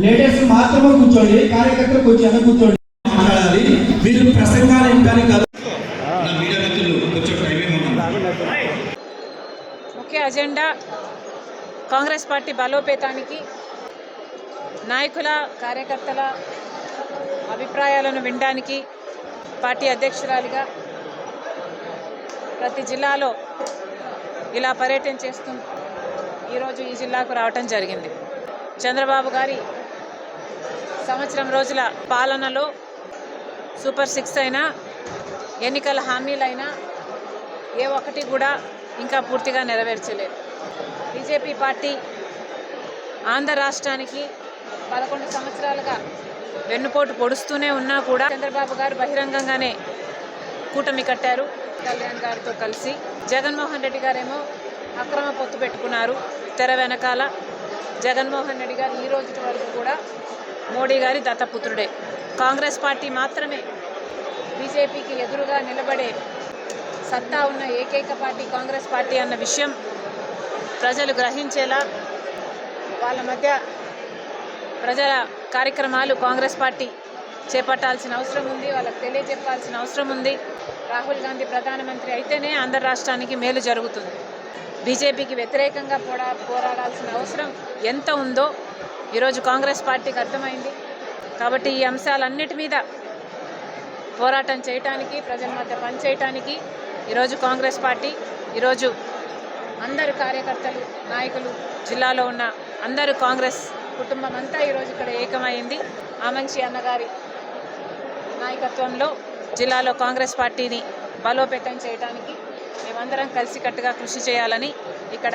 Ladies మాత్రమే కూర్చోండి వచ్చి కూర్చోండి. మాట్లాడాలి. వీళ్ళు ప్రసంగాలు ఏం కానీ కాదు ముఖ్య అజెండా కాంగ్రెస్ పార్టీ బలోపేతానికి నాయకుల కార్యకర్తల అభిప్రాయాలను వినడానికి పార్టీ అధ్యక్షురాలిగా ప్రతి జిల్లాలో ఇలా పర్యటన చేస్తూ ఈరోజు ఈ జిల్లాకు రావటం జరిగింది. చంద్రబాబు గారి సంవత్సరం రోజుల పాలనలో సూపర్ సిక్స్ అయినా ఎన్నికల హామీలైనా ఏ ఒక్కటి కూడా ఇంకా పూర్తిగా నెరవేర్చలేదు. బీజేపీ పార్టీ ఆంధ్ర రాష్ట్రానికి పదకొండు సంవత్సరాలుగా వెన్నుపోటు పొడుస్తూనే ఉన్నా కూడా చంద్రబాబు గారు బహిరంగంగానే కూటమి కట్టారు. కళ్యాణ్ గారితో కలిసి జగన్మోహన్ రెడ్డి గారేమో అక్రమ పొత్తు పెట్టుకున్నారు తెర వెనకాల. జగన్మోహన్ రెడ్డి గారు ఈ రోజు వరకు కూడా మోడీ గారి దత్తపుత్రుడే. కాంగ్రెస్ పార్టీ మాత్రమే బీజేపీకి ఎదురుగా నిలబడే సత్తా ఉన్న ఏకైక పార్టీ కాంగ్రెస్ పార్టీ అన్న విషయం ప్రజలు గ్రహించేలా వాళ్ళ మధ్య ప్రజల కార్యక్రమాలు కాంగ్రెస్ పార్టీ చేపట్టాల్సిన అవసరం ఉంది వాళ్ళకి తెలియజెప్పాల్సిన అవసరం ఉంది. రాహుల్ గాంధీ ప్రధానమంత్రి అయితేనే ఆంధ్ర రాష్ట్రానికి మేలు జరుగుతుంది. బీజేపీకి వ్యతిరేకంగా పోరా పోరాడాల్సిన అవసరం ఎంత ఉందో ఈరోజు కాంగ్రెస్ పార్టీకి అర్థమైంది. కాబట్టి ఈ అంశాలన్నిటి మీద పోరాటం చేయటానికి ప్రజల మధ్య పనిచేయటానికి ఈరోజు కాంగ్రెస్ పార్టీ ఈరోజు అందరు కార్యకర్తలు నాయకులు జిల్లాలో ఉన్న అందరూ కాంగ్రెస్ కుటుంబం అంతా ఈరోజు ఇక్కడ ఏకమైంది. ఆమంచి అన్నగారి నాయకత్వంలో జిల్లాలో కాంగ్రెస్ పార్టీని బలోపేతం చేయడానికి మేమందరం కలిసికట్టుగా కృషి చేయాలని ఇక్కడ